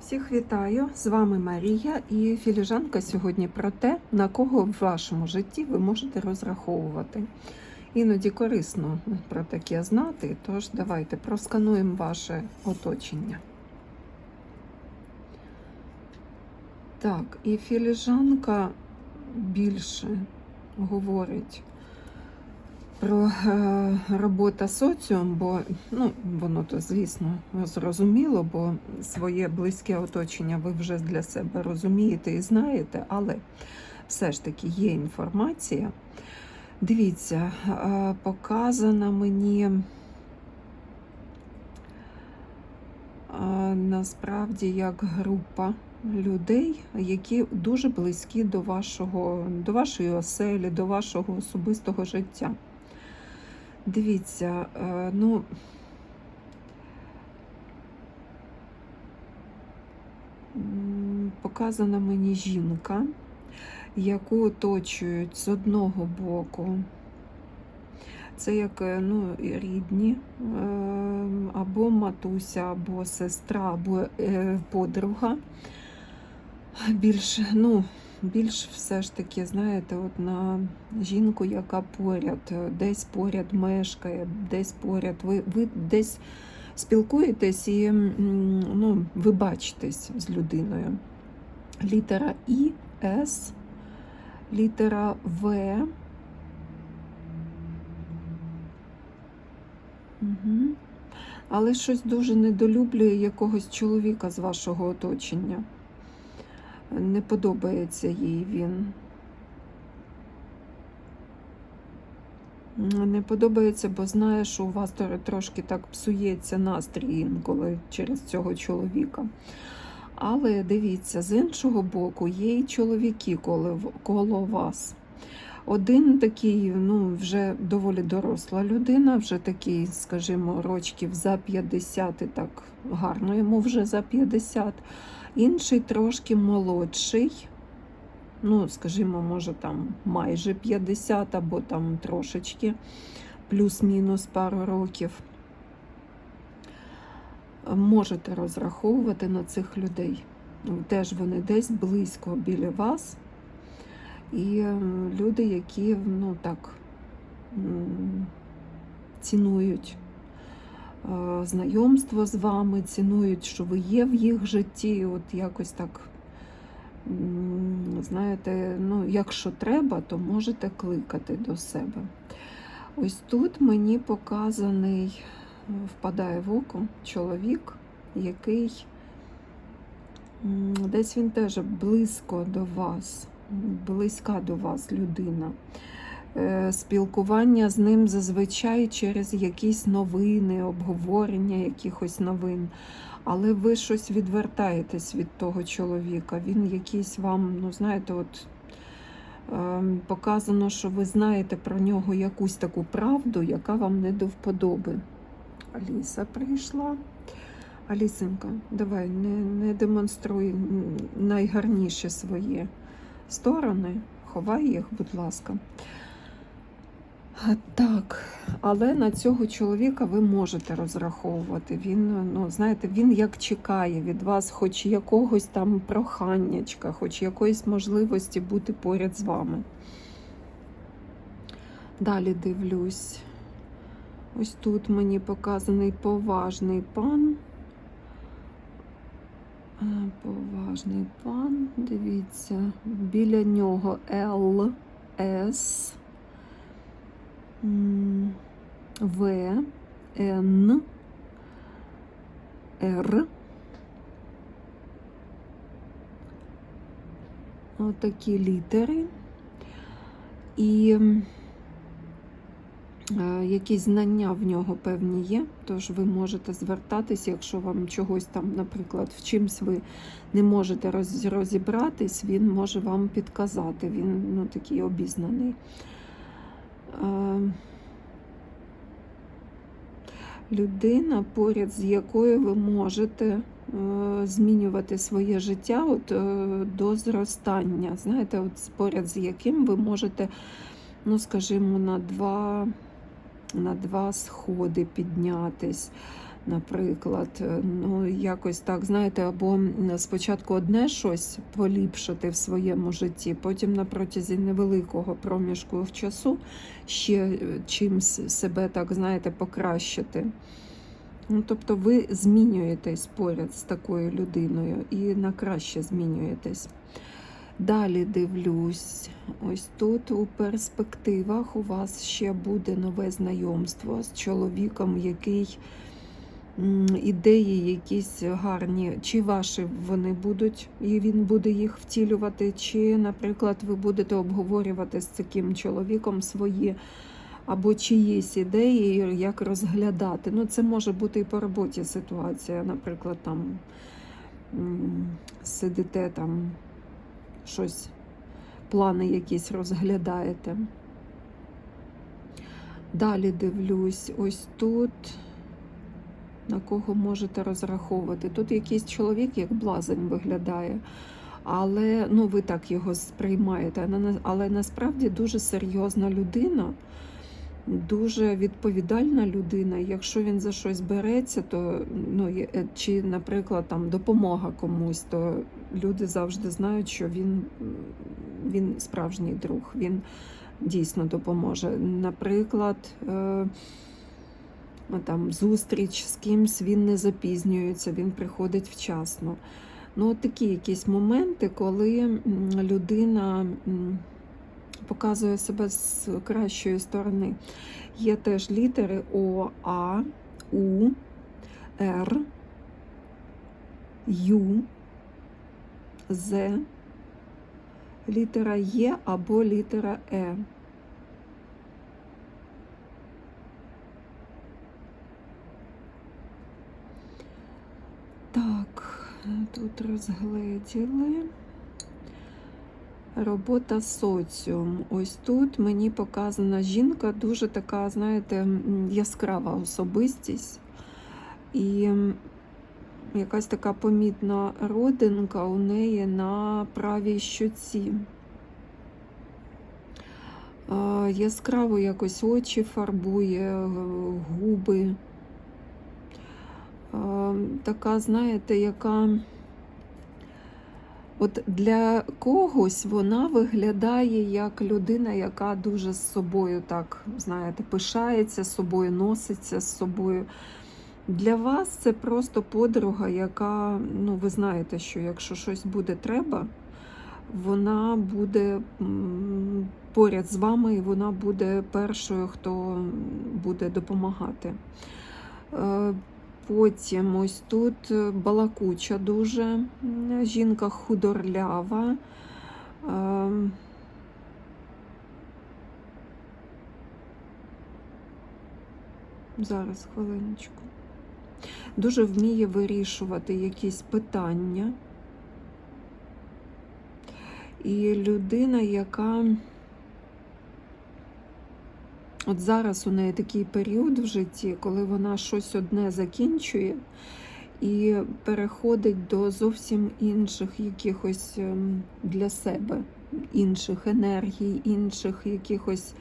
Всіх вітаю! З вами Марія і філіжанка сьогодні про те, на кого в вашому житті ви можете розраховувати. Іноді корисно про таке знати, тож давайте проскануємо ваше оточення. Так, і філіжанка більше говорить про е, робота соціум, бо ну, воно то, звісно, зрозуміло, бо своє близьке оточення ви вже для себе розумієте і знаєте, але все ж таки є інформація. Дивіться, е, показана мені е, насправді як група людей, які дуже близькі до вашого, до вашої оселі, до вашого особистого життя. Дивіться, е, ну. Показана мені жінка, яку оточують з одного боку. Це як е, ну, рідні, е, або матуся, або сестра, або подруга. Більш, ну, більш все ж таки, знаєте, от на жінку, яка поряд, е, десь поряд мешкає, десь поряд, ви, ви десь спілкуєтесь і ну, ви бачитесь з людиною. Літера І, С, літера В. Угу. Але щось дуже недолюблює якогось чоловіка з вашого оточення. Не подобається їй він. Не подобається, бо знає, що у вас трошки так псується настрій інколи через цього чоловіка. Але дивіться, з іншого боку, є і чоловіки коло, коло вас. Один такий, ну, вже доволі доросла людина, вже такий, скажімо, рочків за 50, і так гарно йому вже за 50. Інший трошки молодший, ну, скажімо, може, там майже 50 або там трошечки, плюс-мінус пару років. Можете розраховувати на цих людей. Теж вони десь близько біля вас. І люди, які ну, так, цінують знайомство з вами, цінують, що ви є в їх житті. От якось так, знаєте, ну, якщо треба, то можете кликати до себе. Ось тут мені показаний, е, впадає в око чоловік, який десь він теж близько до вас, близька до вас людина. Е, Спілкування з ним зазвичай через якісь новини, обговорення якихось новин. Але ви щось відвертаєтесь від того чоловіка. Він якийсь вам, ну знаєте, от ем, показано, що ви знаєте про нього якусь таку правду, яка вам не до вподоби. Аліса прийшла. Алісенька, давай, не, не демонструй найгарніші свої сторони. Ховай їх, будь ласка. Так, але на цього чоловіка ви можете розраховувати. Він, ну, знаєте, він як чекає від вас, хоч якогось там проханнячка, хоч якоїсь можливості бути поряд з вами. Далі дивлюсь. Ось тут мені показаний поважний пан. Е, Поважний пан, дивіться, біля нього Л, С, м, В, Н, Р. Отакі літери. І Е, Якісь знання в нього певні є, тож ви можете звертатись, якщо вам чогось там, наприклад, в чимсь ви не можете роз- розібратись, він може вам підказати. Він ну, такий обізнаний. Е, Людина, поряд з якою ви можете е, змінювати своє життя от, е, до зростання. Знаєте, от поряд з яким ви можете, ну, скажімо, на два на два сходи піднятись, Наприклад, Е, ну якось так, знаєте, або спочатку одне щось поліпшити в своєму житті, потім на протязі невеликого проміжку в часу ще е, чимсь себе так, знаєте, покращити. Ну, тобто ви змінюєтесь поряд з такою людиною і на краще змінюєтесь. Далі дивлюсь, ось тут у перспективах у вас ще буде нове знайомство з чоловіком, який ідеї якісь гарні, чи ваші вони будуть, і він буде їх втілювати, чи, наприклад, ви будете обговорювати з таким чоловіком свої або чиїсь ідеї, як розглядати. Ну, це може бути і по роботі ситуація, наприклад, там сидите там щось, плани якісь розглядаєте. Далі дивлюсь, ось тут. На кого можете розраховувати? Тут якийсь чоловік, як блазень виглядає, але ну, ви так його сприймаєте. Але насправді дуже серйозна людина, дуже відповідальна людина. Якщо він за щось береться, то ну, е, чи, наприклад, там допомога комусь, то люди завжди знають, що він, він справжній друг, він дійсно допоможе. Наприклад, е, там, зустріч з кимсь, він не запізнюється, він приходить вчасно. Ну, такі якісь моменти, коли людина показує себе з кращої сторони. Є теж літери О, А, У, Р, Ю, З, літера Є або літера Е. Так, тут розгледіли. Робота соціум. Ось тут мені показана жінка дуже така, знаєте, яскрава особистість. І якась така помітна родинка у неї на правій щоці. Яскраво якось очі фарбує, губи. Е, Така, знаєте, яка. От для когось вона виглядає як людина, яка дуже з собою так, знаєте, пишається собою, носиться з собою. Для вас це просто подруга, яка, ну, ви знаєте, що якщо щось буде треба, вона буде поряд з вами і вона буде першою, хто буде допомагати. Потім ось тут е, балакуча дуже жінка худорлява. Ем, Зараз хвилиночку. Дуже вміє вирішувати якісь питання. І людина, яка От зараз у неї такий період в житті, коли вона щось одне закінчує і переходить до зовсім інших якихось ем, для себе, інших енергій, інших якихось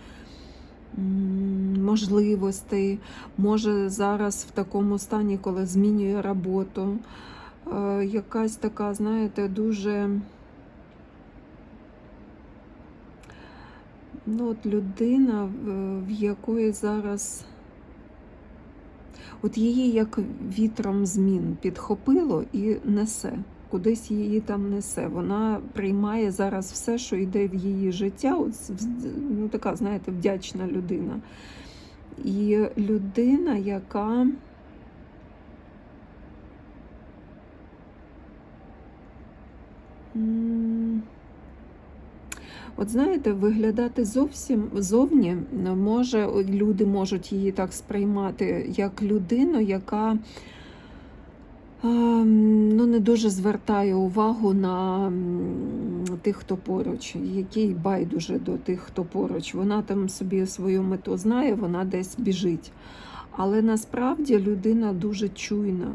можливостей. Може зараз в такому стані, коли змінює роботу, е, якась така, знаєте, дуже. Ну, от людина, в- в якої зараз от її як вітром змін підхопило і несе, кудись її там несе. Вона приймає зараз все, що йде в її життя. От, ну, така, знаєте, вдячна людина. І людина, яка. м, От знаєте, виглядати зовсім зовні ну, може, люди можуть її так сприймати як людину, яка ну, не дуже звертає увагу на тих, хто поруч, який байдуже до тих, хто поруч. Вона там собі свою мету знає, вона десь біжить. Але насправді людина дуже чуйна.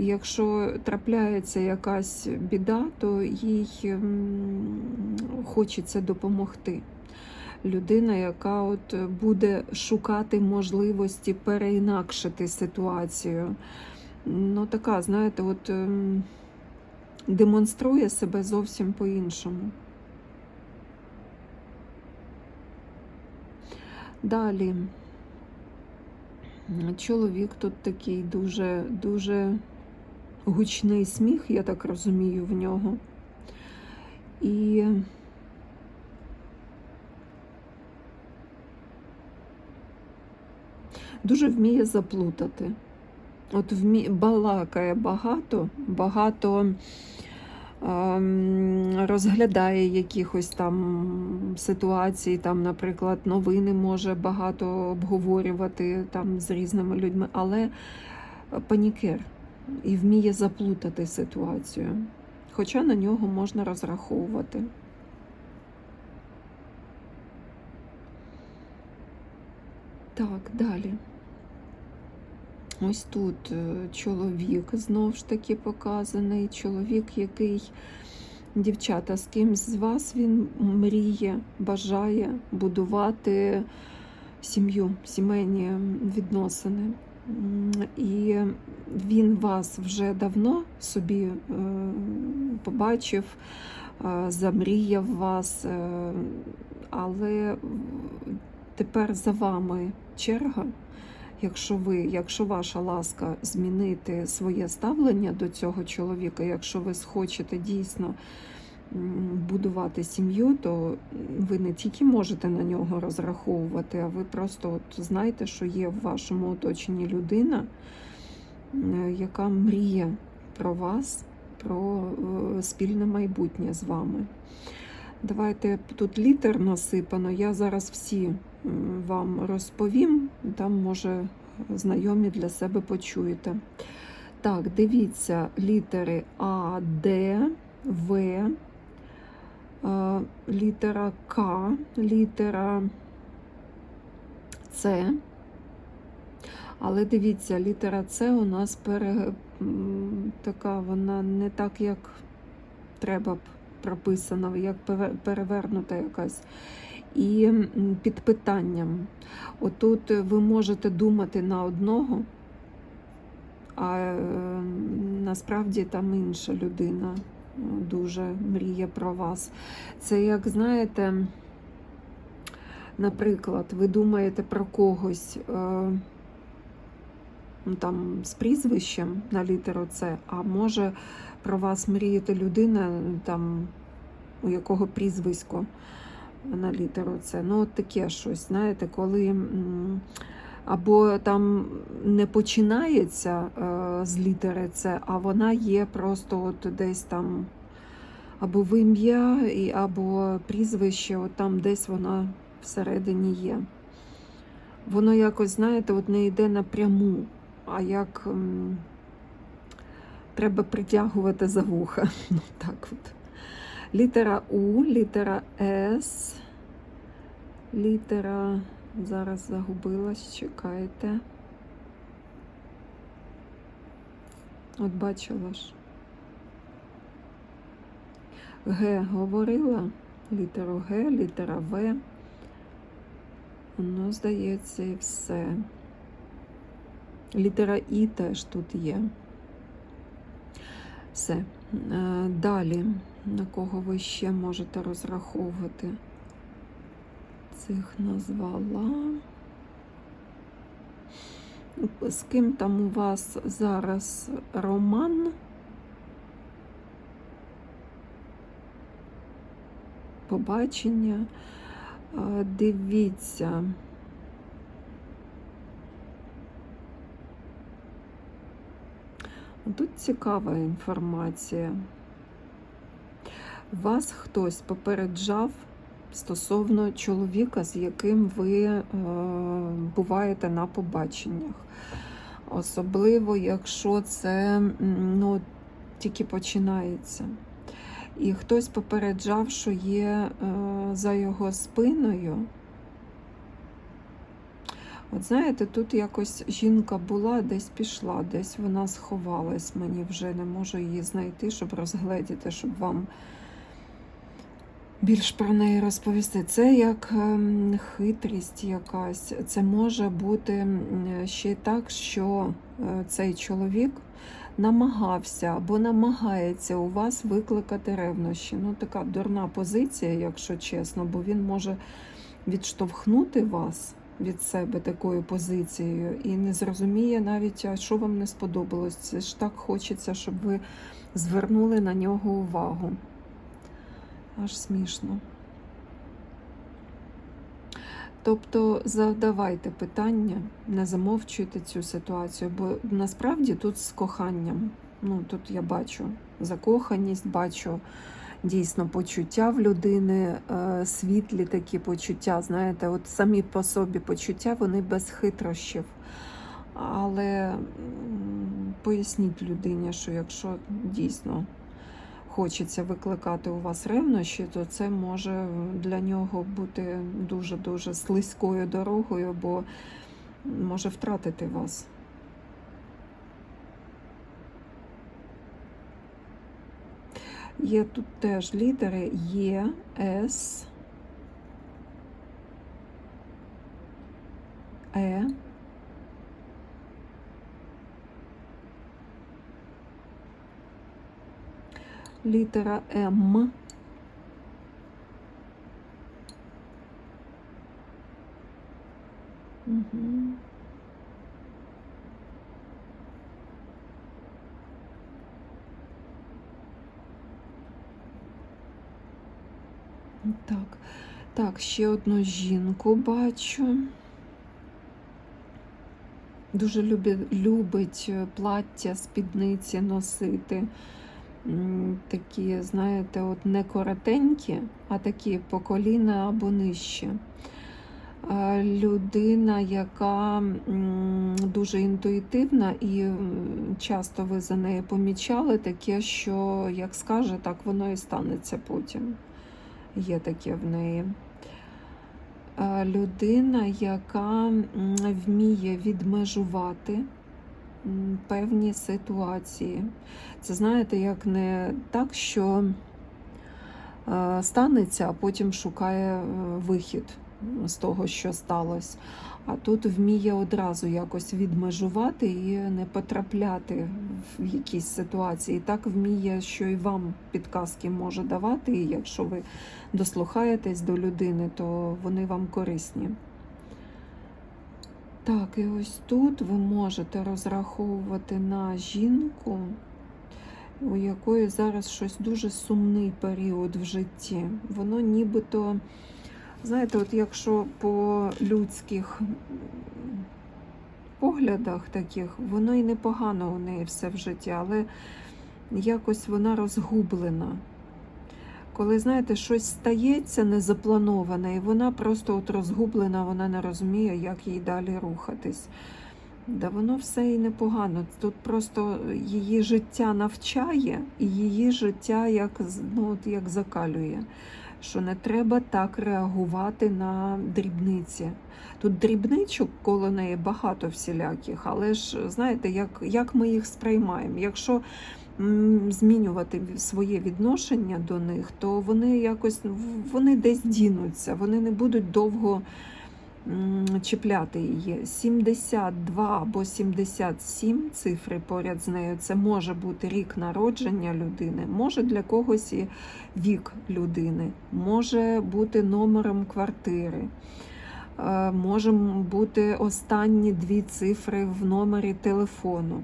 Якщо трапляється якась біда, то їй хочеться допомогти. людина, яка от буде шукати можливості переінакшити ситуацію. Ну, така, знаєте, от ем, демонструє себе зовсім по-іншому. Далі. Чоловік тут такий дуже, дуже гучний сміх, я так розумію, в нього. І дуже вміє заплутати. От вмі... балакає багато, багато ем, розглядає якихось там ситуацій, там, наприклад, новини може багато обговорювати там з різними людьми, але панікер і вміє заплутати ситуацію. Хоча на нього можна розраховувати. Так, далі. Ось тут е, чоловік знов ж таки показаний. Чоловік, який, дівчата, з кимсь з вас він мріє, бажає будувати сім'ю, сімейні відносини. І він вас вже давно собі е, побачив, е, замріяв вас, е, але тепер за вами черга. Якщо ви, якщо ваша ласка змінити своє ставлення до цього чоловіка, якщо ви схочете дійсно будувати сім'ю, то ви не тільки можете на нього розраховувати, а ви просто от знаєте, що є в вашому оточенні людина, е, яка мріє про вас, про е, спільне майбутнє з вами. Давайте тут літер насипано. Я зараз всі вам розповім, там, може, знайомі для себе почуєте. Так, дивіться, літери А, Д, В, літера К, літера С. Але дивіться, літера С у нас пере... така, вона не так, як треба прописана, як перевернута якась. І під питанням. Отут ви можете думати на одного, а е, насправді там інша людина е, дуже мріє про вас. Це як знаєте, наприклад, ви думаєте про когось. е, ну, там з прізвищем на літеру С, а може про вас мріяти людина, там, у якого прізвисько на літеру С. Ну, от таке щось, знаєте, коли або там не починається е, з літери С, а вона є просто от десь там або в ім'я, або прізвище, от там десь вона всередині є. Воно якось, знаєте, от не йде напряму, а як м, треба притягувати за вуха. Ну, так от. Літера У, літера С, літера. Зараз загубилась, чекайте. От бачила ж. Г говорила, літеру Г, літера В. Ну, здається, і все. Літера І теж тут є. Все. Е, Далі, на кого ви ще можете розраховувати? Цих назвала. З ким там у вас зараз роман? Побачення. Дивіться. Тут цікава інформація. Вас хтось попереджав стосовно чоловіка, з яким ви е, буваєте на побаченнях. Особливо, якщо це ну, тільки починається. І хтось попереджав, що є е, за його спиною. От знаєте, тут якось жінка була, десь пішла, десь вона сховалась. Мені вже не можу її знайти, щоб розгледіти, щоб вам більш про неї розповісти. Це як ем, хитрість якась. Це може бути ще так, що е, цей чоловік намагався або намагається у вас викликати ревнощі. Ну, така дурна позиція, якщо чесно, бо він може відштовхнути вас від себе такою позицією і не зрозуміє навіть, що вам не сподобалось. Це ж так хочеться, щоб ви звернули на нього увагу. Аж смішно. Тобто задавайте питання, не замовчуйте цю ситуацію, бо насправді тут з коханням. Ну, тут я бачу закоханість, бачу дійсно почуття в людини, е, світлі такі почуття. Знаєте, от самі по собі почуття, вони без хитрощів. Але поясніть людині, що якщо дійсно хочеться викликати у вас ревнощі, то це може для нього бути дуже-дуже слизькою дорогою, бо може втратити вас. Є тут теж літери Є, С, Е. Літера М. Так, так, ще одну жінку бачу. Дуже любить, любить е, плаття, спідниці носити. Такі, знаєте, от не коротенькі, а такі по коліна або нижче. Е, Людина, яка дуже інтуїтивна, і часто ви за нею помічали таке, що як скаже, так воно і станеться потім. Є таке в неї. Е, Людина, яка вміє відмежувати певні ситуації. Це знаєте, як не так, що е, станеться, а потім шукає е, вихід з того, що сталося. А тут вміє одразу якось відмежувати і не потрапляти в якісь ситуації. І так вміє, що і вам підказки може давати. І якщо ви дослухаєтесь до людини, то вони вам корисні. Так, і ось тут ви можете розраховувати на жінку, у якої зараз щось дуже сумний період в житті. Воно нібито, знаєте, от якщо по людських поглядах таких, воно і непогано у неї все в житті, але якось вона розгублена. Коли, знаєте, щось стається незаплановане, і вона просто от розгублена, вона не розуміє, як їй далі рухатись. Да воно все і непогано. Тут просто її життя навчає, і її життя як, ну, от як закалює. Що не треба так реагувати на дрібниці. Тут дрібничок коло неї багато всіляких, але ж знаєте, як, як ми їх сприймаємо. Якщо змінювати своє відношення до них, то вони якось вони десь дінуться, вони не будуть довго чіпляти її. 72 або 77 цифри поряд з нею. Це може бути рік народження людини, може для когось і вік людини, може бути номером квартири. е, Може бути останні дві цифри в номері телефону.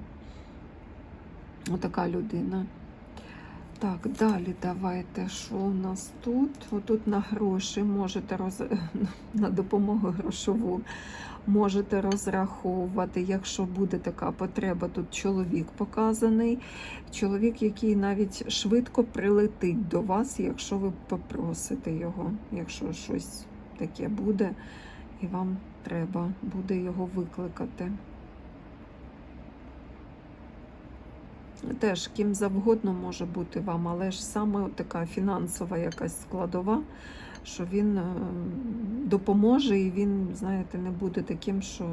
Отака людина. Так, далі давайте, що у нас тут? Отут на гроші можете роз... на допомогу грошову можете розраховувати, якщо буде така потреба, тут чоловік показаний. Чоловік, який навіть швидко прилетить до вас, якщо ви попросите його, якщо щось таке буде, і вам треба буде його викликати. Теж ким завгодно може бути вам, але ж саме така фінансова якась складова, що він е, допоможе і він, знаєте, не буде таким, що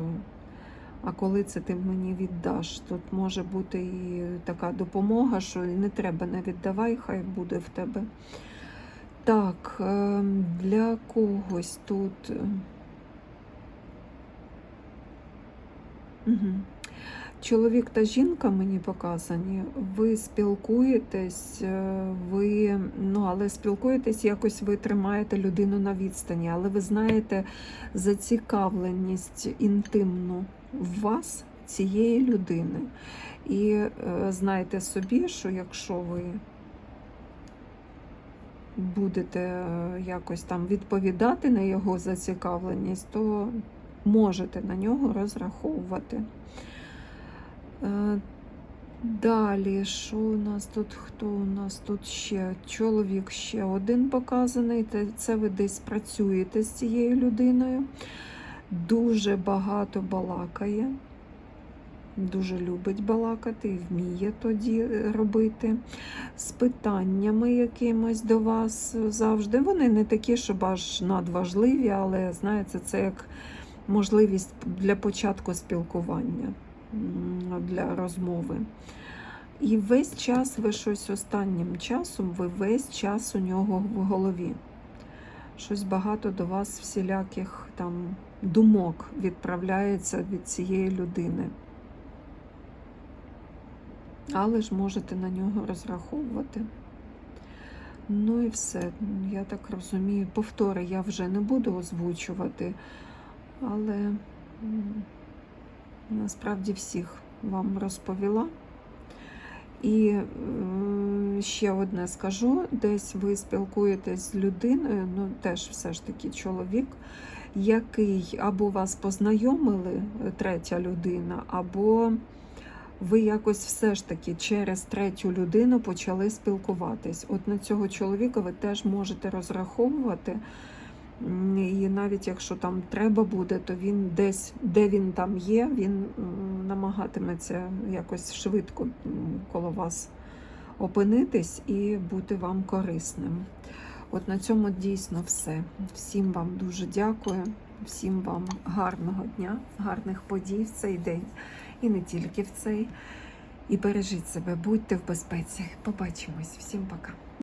а коли це ти мені віддаш? Тут може бути і така допомога, що не треба, не віддавай, хай буде в тебе. Так, е, для когось тут. Угу. Чоловік та жінка мені показані, ви спілкуєтесь, е, ви, ну, але спілкуєтесь якось ви тримаєте людину на відстані, але ви знаєте зацікавленість інтимну в вас, цієї людини. І е, знаєте собі, що якщо ви будете е, якось там відповідати на його зацікавленість, то можете на нього розраховувати. Е, Далі, що у нас тут? Хто у нас тут ще? Чоловік ще один показаний. Це ви десь працюєте з цією людиною. Дуже багато балакає. Дуже любить балакати і вміє тоді робити. З питаннями якимось до вас завжди. Вони не такі, щоб аж надважливі, але знаєте, це як можливість для початку спілкування, для розмови. І весь час ви щось останнім часом, ви весь час у нього в голові. Щось багато до вас всіляких там думок відправляється від цієї людини. Але ж можете на нього розраховувати. Ну і все. Я так розумію, повтори я вже не буду озвучувати, але насправді всіх вам розповіла. І е, ще одне скажу: десь ви спілкуєтесь з людиною, ну теж все ж таки чоловік, який або вас познайомили, е, третя людина, або ви якось все ж таки через третю людину почали спілкуватись. От на цього чоловіка ви теж можете розраховувати. І навіть якщо там треба буде, то він десь, де він там є, він намагатиметься якось швидко коло вас опинитись і бути вам корисним. От на цьому дійсно все. Всім вам дуже дякую, всім вам гарного дня, гарних подій в цей день і не тільки в цей. І бережіть себе, будьте в безпеці. Побачимось. Всім пока.